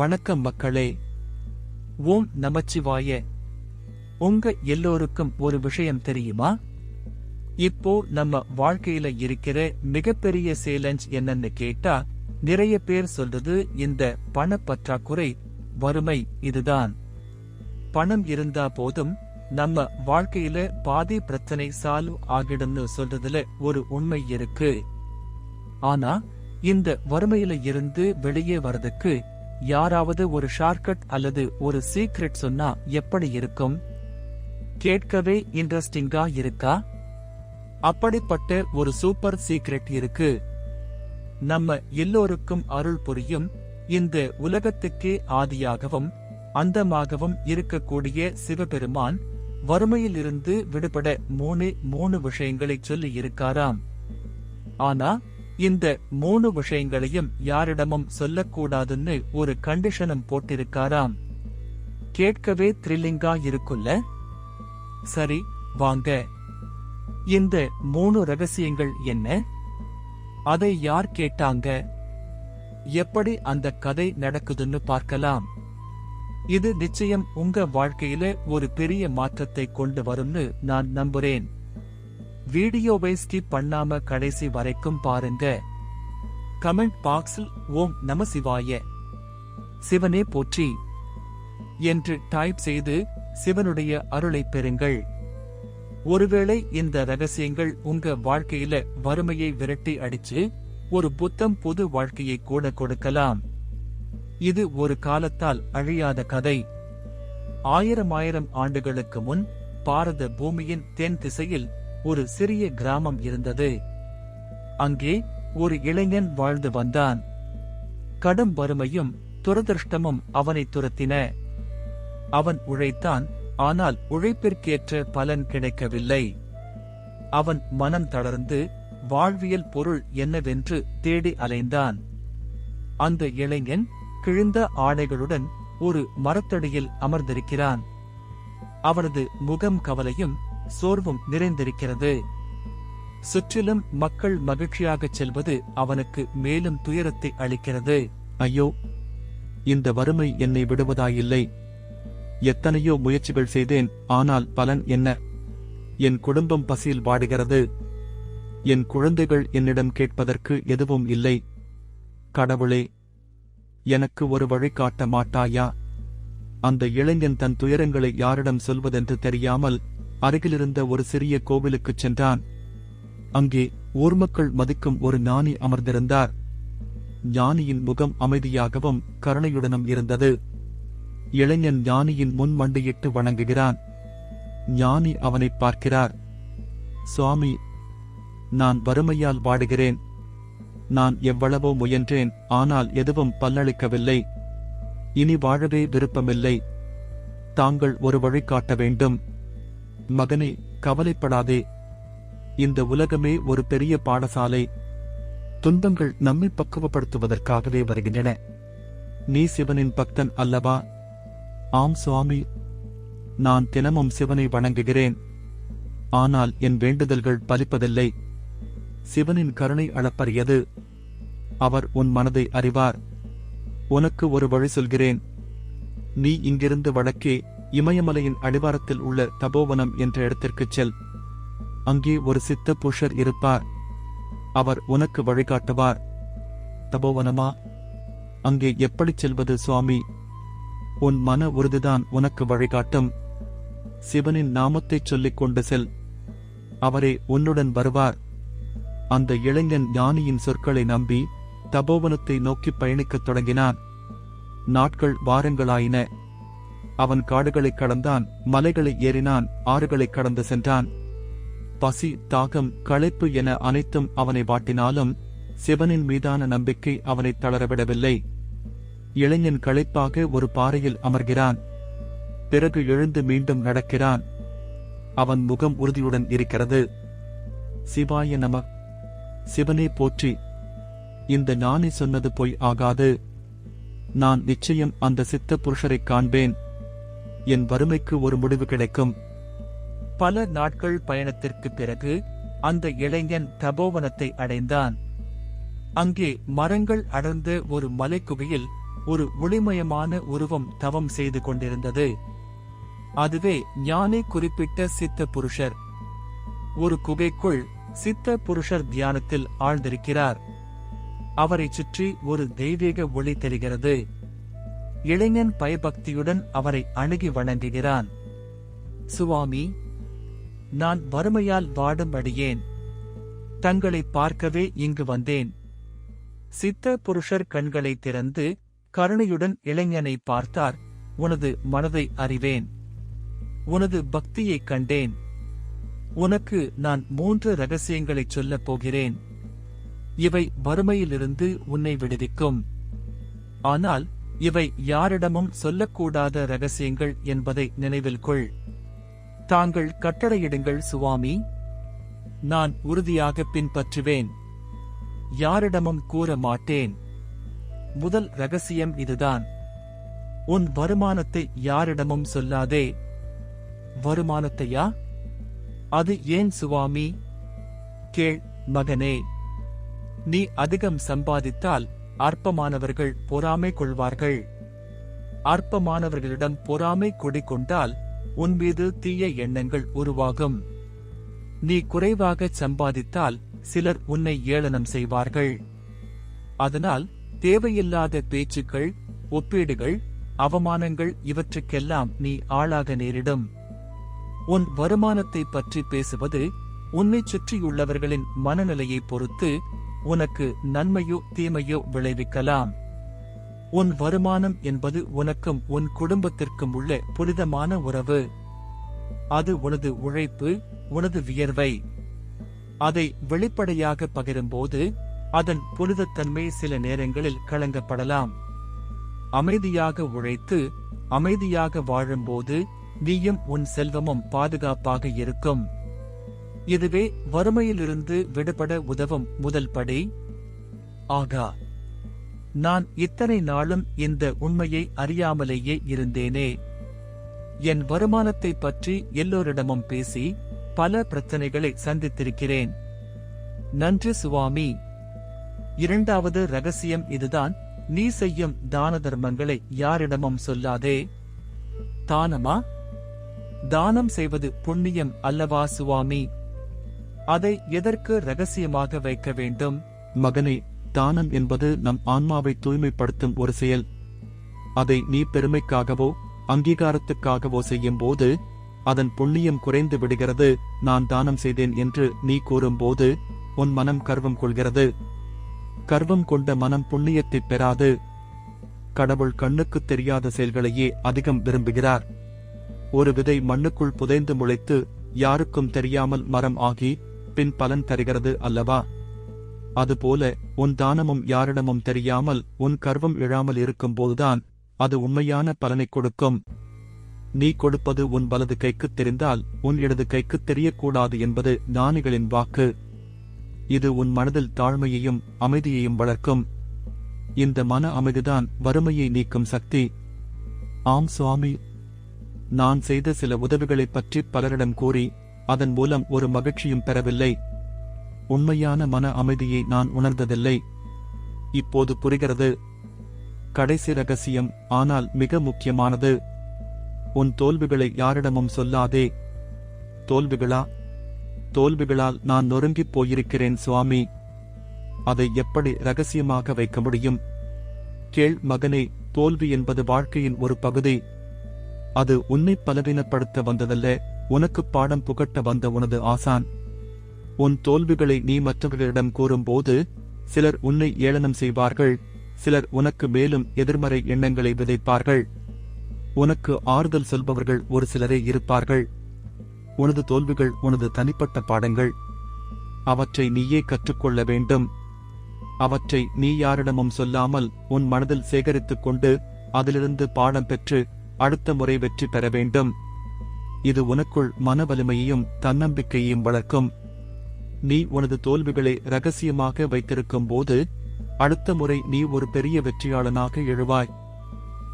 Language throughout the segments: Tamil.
வணக்கம் மக்களே ஓம் நமச்சிவாய. உங்க எல்லோருக்கும் ஒரு விஷயம் தெரியுமா? இப்போ நம்ம வாழ்க்கையில இருக்கிற மிகப்பெரிய சேலஞ்ச் என்னன்னு கேட்டா நிறைய பேர் சொல்றது இந்த பண பற்றாக்குறை வறுமை இதுதான். பணம் இருந்தா போதும் நம்ம வாழ்க்கையில பாதி பிரச்சனை சால்வ் ஆகிடும்னு சொல்றதுல ஒரு உண்மை இருக்கு. ஆனா இந்த வறுமையில இருந்து வெளியே வர்றதுக்கு யாராவது ஒரு ஷார்ட்கட் அல்லது ஒரு சீக்ரெட் சொன்னா எப்படி இருக்கும்? கேட்கவே இன்ட்ரெஸ்டிங்கா இருக்கா? அப்படிப்பட்ட ஒரு சூப்பர் சீக்ரெட் இருக்கு. நம்ம எல்லோருக்கும் அருள் புரியும் இந்த உலகத்துக்கே ஆதியாகவும் அந்தமாகவும் இருக்கக்கூடிய சிவபெருமான் வறுமையிலிருந்து விடுபட மூணு மூணு விஷயங்களை சொல்லி இருக்காராம் ஆனா இந்த மூணு விஷயங்களையும் யாரிடமும் சொல்லக்கூடாதுன்னு ஒரு கண்டிஷனும் போட்டிருக்காராம். கேட்கவே த்ரில்லிங்கா இருக்குல்ல? சரி வாங்க. இந்த மூணு ரகசியங்கள் என்ன? அதை யார் கேட்டாங்க? எப்படி அந்த கதை நடக்குதுன்னு பார்க்கலாம். இது நிச்சயம் உங்க வாழ்க்கையில ஒரு பெரிய மாற்றத்தை கொண்டு வரும்னு நான் நம்புறேன். வீடியோவை ஸ்கிப் பண்ணாம கடைசி வரைக்கும் பாருங்க. கமெண்ட் பாக்ஸில் ஓம் நம சிவாய. சிவனே போற்றி. என்று டைப் செய்து சிவனுடைய அருளை பெறுங்கள். ஒருவேளை இந்த ரகசியங்கள் உங்க வாழ்க்கையில வறுமையை விரட்டி அடிச்சு ஒரு புத்தம் புது வாழ்க்கையை கூட கொடுக்கலாம். இது ஒரு காலத்தால் அழியாத கதை. ஆயிரம் ஆயிரம் ஆண்டுகளுக்கு முன் பாரத பூமியின் தென் திசையில் ஒரு சிறிய கிராமம் இருந்தது. அங்கே ஒரு இளைஞன் வாழ்ந்து வந்தான். கடும் வறுமையும் துரதிருஷ்டமும் அவனை துரத்தின. அவன் உழைத்தான் ஆனால் உழைப்பிற்கேற்ற பலன் கிடைக்கவில்லை. அவன் மனம் தளர்ந்து வாழ்வியல் பொருள் என்னவென்று தேடி அலைந்தான். அந்த இளைஞன் கிழிந்த ஆடைகளுடன் ஒரு மரத்தடியில் அமர்ந்திருக்கிறான். அவனது முகம் கவலையும் சோர்வும் நிறைந்திருக்கிறது. சுற்றிலும் மக்கள் மகிழ்ச்சியாகச் செல்வது அவனுக்கு மேலும் துயரத்தை அளிக்கிறது. ஐயோ இந்த வறுமை என்னை விடுவதாயில்லை. எத்தனையோ முயற்சிகள் செய்தேன் ஆனால் பலன் என்ன? என் குடும்பம் பசியில் வாடுகிறது. என் குழந்தைகள் என்னிடம் கேட்பதற்கு எதுவும் இல்லை. கடவுளே எனக்கு ஒரு வழி காட்ட மாட்டாயா? அந்த இளைஞன் தன் துயரங்களை யாரிடம் சொல்வதென்று தெரியாமல் அருகிலிருந்த ஒரு சிறிய கோவிலுக்குச் சென்றான். அங்கே ஊர் மக்கள் மதிக்கும் ஒரு ஞானி அமர்ந்திருந்தார். ஞானியின் முகம் அமைதியாகவும் கருணையுடனும் இருந்தது. இளைஞன் ஞானியின் முன் மண்டியிட்டு வணங்குகிறான். ஞானி அவனை பார்க்கிறார். சுவாமி நான் வறுமையால் வாடுகிறேன். நான் எவ்வளவோ முயன்றேன் ஆனால் எதுவும் பல்லளிக்கவில்லை. இனி வாழவே விருப்பமில்லை. தாங்கள் ஒரு வழி காட்ட வேண்டும். மகனே கவலைப்படாதே. இந்த உலகமே ஒரு பெரிய பாடசாலை. துன்பங்கள் நம்மை பக்குவப்படுத்துவதற்காகவே வருகின்றன. நீ சிவனின் பக்தன் அல்லவா? ஆம் சுவாமி. நான் தினமும் சிவனை வணங்குகிறேன். ஆனால் என் வேண்டுதல்கள் பலிப்பதில்லை. சிவனின் கருணை அளப்பரியது அவர் உன் மனதை அறிவார். உனக்கு ஒரு வழி சொல்கிறேன். நீ இங்கிருந்து வடக்கே இமயமலையின் அடிவாரத்தில் உள்ள தபோவனம் என்ற இடத்திற்குச் செல். அங்கே ஒரு சித்த புருஷர் இருப்பார். அவர் உனக்கு வழிகாட்டுவார். தபோவனமா? அங்கே எப்படி செல்வது சுவாமி? உன் மன உறுதிதான் உனக்கு வழிகாட்டும். சிவனின் நாமத்தைச் சொல்லிக் கொண்டு செல். அவரே உன்னுடன் வருவார். அந்த இளைஞன் ஞானியின் சொற்களை நம்பி தபோவனத்தை நோக்கி பயணிக்கத் தொடங்கினான். நாட்கள் வாரங்களாயின. அவன் காடுகளைக் கடந்தான் மலைகளை ஏறினான் ஆறுகளைக் கடந்து சென்றான். பசி தாகம் களைப்பு என அனைத்தும் அவனை வாட்டினாலும் சிவனின் மீதான நம்பிக்கை அவனை தளரவிடவில்லை. இளைஞன் களைப்பாக ஒரு பாறையில் அமர்கிறான். பிறகு எழுந்து மீண்டும் நடக்கிறான். அவன் முகம் உறுதியுடன் இருக்கிறது. சிவாய நம சிவனே போற்றி இந்த ஞானி சொன்னது பொய் ஆகாது. நான் நிச்சயம் அந்த சித்த புருஷரைக் காண்பேன். என் வறுமைக்கு ஒரு முடிவு கிடைக்கும். பல நாட்கள் பயணத்திற்கு பிறகு அந்த இளைஞன் தபோவனத்தை அடைந்தான். அங்கே மரங்கள் அடர்ந்த ஒரு மலைக்குகையில் ஒரு ஒளிமயமான உருவம் தவம் செய்து கொண்டிருந்தது. அதுவே ஞானி குறிப்பிட்ட சித்த புருஷர். ஒரு குகைக்குள் சித்த புருஷர் தியானத்தில் ஆழ்ந்திருக்கிறார். அவரைச் சுற்றி ஒரு தெய்வீக ஒளி தெரிகிறது. இளைஞன் பயபக்தியுடன் அவரை அணுகி வணங்குகிறான். சுவாமி நான் வறுமையால் வாடும் அடியேன். தங்களை பார்க்கவே இங்கு வந்தேன். சித்த புருஷர் கண்களை திறந்து கருணையுடன் இளைஞனை பார்த்தார். உனது மனதை அறிவேன். உனது பக்தியைக் கண்டேன். உனக்கு நான் மூன்று ரகசியங்களைச் சொல்லப் போகிறேன். இவை வறுமையிலிருந்து உன்னை விடுவிக்கும். ஆனால் இவை யாரிடமும் சொல்லக்கூடாத ரகசியங்கள் என்பதை நினைவில் கொள். தாங்கள் கட்டளையிடுங்கள் சுவாமி. நான் உறுதியாக பின்பற்றுவேன். யாரிடமும் கூற மாட்டேன். முதல் ரகசியம் இதுதான். உன் வருமானத்தை யாரிடமும் சொல்லாதே. வருமானத்தையா? அது ஏன் சுவாமி? கேள் மகனே. நீ அதிகம் சம்பாதித்தால் அற்பமானவர்கள் பொறாமை கொள்வார்கள். அற்பமானவர்களிடம் பொறாமை கொடிக்கொண்டால் உன் மீது தீய எண்ணங்கள் உருவாகும். நீ குறைவாக சம்பாதித்தால் சிலர் உன்னை ஏளனம் செய்வார்கள். அதனால் தேவையில்லாத பேச்சுக்கள் ஒப்பீடுகள் அவமானங்கள் இவற்றுக்கெல்லாம் நீ ஆளாக நேரிடும். உன் வருமானத்தை பற்றி பேசுவது உன்னை சுற்றியுள்ளவர்களின் மனநிலையை பொறுத்து உனக்கு நன்மையோ தீமையோ விளைவிக்கலாம். உன் வருமானம் என்பது உனக்கும் உன் குடும்பத்திற்கும் உள்ள புனிதமான உறவு. அது உனது உழைப்பு உனது வியர்வை. அதை வெளிப்படையாக பகிரும்போது அதன் புனிதத்தன்மை சில நேரங்களில் கலங்கப்படலாம். அமைதியாக உழைத்து அமைதியாக வாழும்போது நீயும் உன் செல்வமும் பாதுகாப்பாக இருக்கும். இதுவே வறுமையிலிருந்து விடுபட உதவும் முதல் படி. ஆகா நான் இத்தனை நாளும் இந்த உண்மையை அறியாமலேயே இருந்தேனே. என் வருமானத்தை பற்றி எல்லோரிடமும் பேசி பல பிரச்சனைகளை சந்தித்திருக்கிறேன். நன்றி சுவாமி. இரண்டாவது ரகசியம் இதுதான். நீ செய்யும் தான தர்மங்களை யாரிடமும் சொல்லாதே. தானமா? தானம் செய்வது புண்ணியம் அல்லவா சுவாமி? அதை எதற்கு ரகசியமாக வைக்க வேண்டும்? மகனே தானம் என்பது நம் ஆன்மாவை தூய்மைப்படுத்தும் ஒரு செயல். அதை நீ பெருமைக்காகவோ அங்கீகாரத்துக்காகவோ செய்யும் போது அதன் புண்ணியம் குறைந்து விடுகிறது. நான் தானம் செய்தேன் என்று நீ கூறும்போது உன் மனம் கர்வம் கொள்கிறது. கர்வம் கொண்ட மனம் புண்ணியத்தைப் பெறாது. கடவுள் கண்ணுக்குத் தெரியாத செயல்களையே அதிகம் விரும்புகிறார். ஒரு விதை மண்ணுக்குள் புதைந்து முளைத்து யாருக்கும் தெரியாமல் மரம் ஆகி பின் பலன் தருகிறது அல்லவா? அதுபோல உன் தானமும் யாரிடமும் தெரியாமல் உன் கர்வம் இழாமல் இருக்கும்போதுதான் அது உண்மையான பலனைக் கொடுக்கும். நீ கொடுப்பது உன் வலது கைக்குத் தெரிந்தால் உன் இடது கைக்குத் தெரியக்கூடாது என்பது ஞானிகளின் வாக்கு. இது உன் மனதில் தாழ்மையையும் அமைதியையும் வளர்க்கும். இந்த மன அமைதிதான் வறுமையை நீக்கும் சக்தி. ஆம் சுவாமி. நான் செய்த சில உதவிகளைப் பற்றி பலரிடம் கூறி அதன் மூலம் ஒரு மகிழ்ச்சியும் பெறவில்லை. உண்மையான மன அமைதியை நான் உணர்ந்ததில்லை. இப்போது புரிகிறது. கடைசி ரகசியம் ஆனால் மிக முக்கியமானது. உன் தோல்விகளை யாரிடமும் சொல்லாதே. தோல்விகளா? தோல்விகளால் நான் நொறுங்கிப் போயிருக்கிறேன் சுவாமி. அதை எப்படி ரகசியமாக வைக்க முடியும்? கேள் மகனே தோல்வி என்பது வாழ்க்கையின் ஒரு பகுதி. அது உன்னை பலவீனப்படுத்த வந்ததல்ல. உனக்கு பாடம் புகட்ட வந்த உனது ஆசான். உன் தோல்விகளை நீ மற்றவர்களிடம் கூறும்போது சிலர் உன்னை ஏளனம் செய்வார்கள் சிலர் உனக்கு மேலும் எதிர்மறை எண்ணங்களை விதைப்பார்கள். உனக்கு ஆறுதல் சொல்பவர்கள் ஒரு சிலரே இருப்பார்கள். உனது தோல்விகள் உனது தனிப்பட்ட பாடங்கள். அவற்றை நீயே கற்றுக்கொள்ள வேண்டும். அவற்றை நீ யாரிடமும் சொல்லாமல் உன் மனதில் சேகரித்துக் கொண்டு அதிலிருந்து பாடம் பெற்று அடுத்த முறை வெற்றி பெற வேண்டும். இது உனக்குள் மன வலிமையையும் தன்னம்பிக்கையையும் வளர்க்கும். நீ உனது தோல்விகளை ரகசியமாக வைத்திருக்கும் போது அடுத்த முறை நீ ஒரு பெரிய வெற்றியாளனாக எழுவாய்.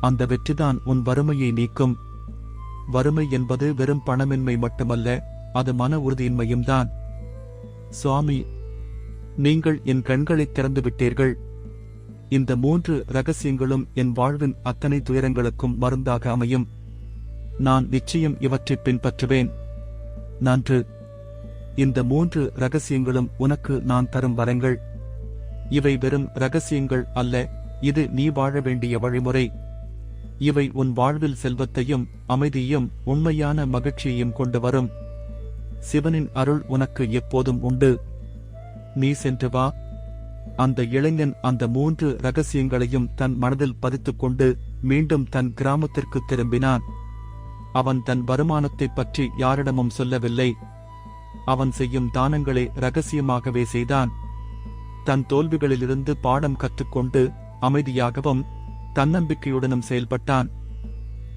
அந்த வெற்றிதான் உன் வறுமையை நீக்கும். வறுமை என்பது வெறும் பணமின்மை மட்டுமல்ல அது மன உறுதியின்மையும் தான். சுவாமி நீங்கள் என் கண்களை திறந்து விட்டீர்கள். இந்த மூன்று ரகசியங்களும் என் வாழ்வின் அத்தனை துயரங்களுக்கும் மருந்தாக அமையும். நான் நிச்சயம் இவற்றைப் பின்பற்றுவேன். நன்று. இந்த மூன்று ரகசியங்களும் உனக்கு நான் தரும் வரங்கள். இவை வெறும் ரகசியங்கள் அல்ல இது நீ வாழ வேண்டிய வழிமுறை. இவை உன் வாழ்வில் செல்வத்தையும் அமைதியையும் உண்மையான மகிழ்ச்சியையும் கொண்டு வரும். சிவனின் அருள் உனக்கு எப்போதும் உண்டு. நீ சென்று வா. அந்த இளைஞன் அந்த மூன்று ரகசியங்களையும் தன் மனதில் பதித்துக்கொண்டு மீண்டும் தன் கிராமத்திற்கு திரும்பினான். அவன் தன் வருமானத்தைப் பற்றி யாரிடமும் சொல்லவில்லை. அவன் செய்யும் தானங்களை ரகசியமாகவே செய்தான். தன் தோல்விகளிலிருந்து பாடம் கற்றுக்கொண்டு அமைதியாகவும் தன்னம்பிக்கையுடனும் செயல்பட்டான்.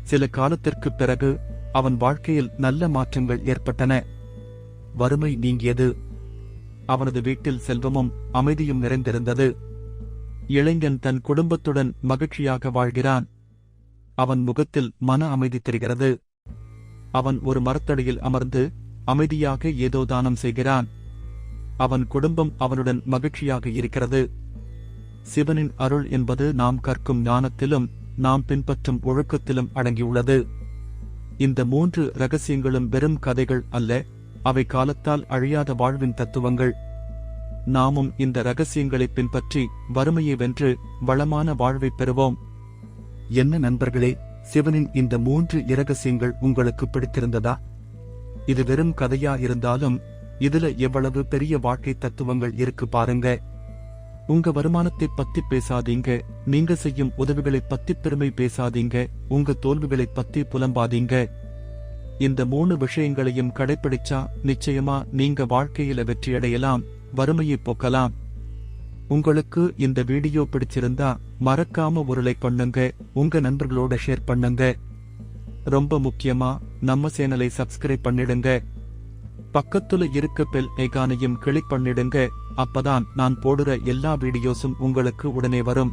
சில காலத்திற்குப் பிறகு அவன் வாழ்க்கையில் நல்ல மாற்றங்கள் ஏற்பட்டன. வறுமை நீங்கியது. அவனது வீட்டில் செல்வமும் அமைதியும் நிறைந்திருந்தது. இளைஞன் தன் குடும்பத்துடன் மகிழ்ச்சியாக வாழ்கிறான். அவன் முகத்தில் மன அமைதி தெரிகிறது. அவன் ஒரு மரத்தடியில் அமர்ந்து அமைதியாக ஏதோ தானம் செய்கிறான். அவன் குடும்பம் அவனுடன் மகிழ்ச்சியாக இருக்கிறது. சிவனின் அருள் என்பது நாம் கற்கும் ஞானத்திலும் நாம் பின்பற்றும் ஒழுக்கத்திலும் அடங்கியுள்ளது. இந்த மூன்று ரகசியங்களும் வெறும் கதைகள் அல்ல அவை காலத்தால் அழியாத வாழ்வின் தத்துவங்கள். நாமும் இந்த ரகசியங்களை பின்பற்றி வறுமையை வென்று வளமான வாழ்வைப் பெறுவோம். என்ன நண்பர்களே சிவனின் இந்த மூன்று இரகசியங்கள் உங்களுக்கு பிடித்திருந்ததா? இது வெறும் கதையா இருந்தாலும் இதுல எவ்வளவு பெரிய வாழ்க்கை தத்துவங்கள் இருக்கு பாருங்க. உங்க வருமானத்தை பத்தி பேசாதீங்க. நீங்க செய்யும் உதவிகளை பத்தி பெருமை பேசாதீங்க. உங்க தோல்விகளை பத்தி புலம்பாதீங்க. இந்த மூணு விஷயங்களையும் கடைபிடிச்சா நிச்சயமா நீங்க வாழ்க்கையில வெற்றியடையலாம் வறுமையை போக்கலாம். உங்களுக்கு இந்த வீடியோ பிடிச்சிருந்தா மறக்காம ஒரு லைக் பண்ணுங்க உங்க நண்பர்களோட ஷேர் பண்ணுங்க. ரொம்ப முக்கியமா நம்ம சேனலை சப்ஸ்கிரைப் பண்ணிடுங்க. பக்கத்துல இருக்க பெல் ஐகானையும் கிளிக் பண்ணிடுங்க. அப்பதான் நான் போடுற எல்லா வீடியோஸும் உங்களுக்கு உடனே வரும்.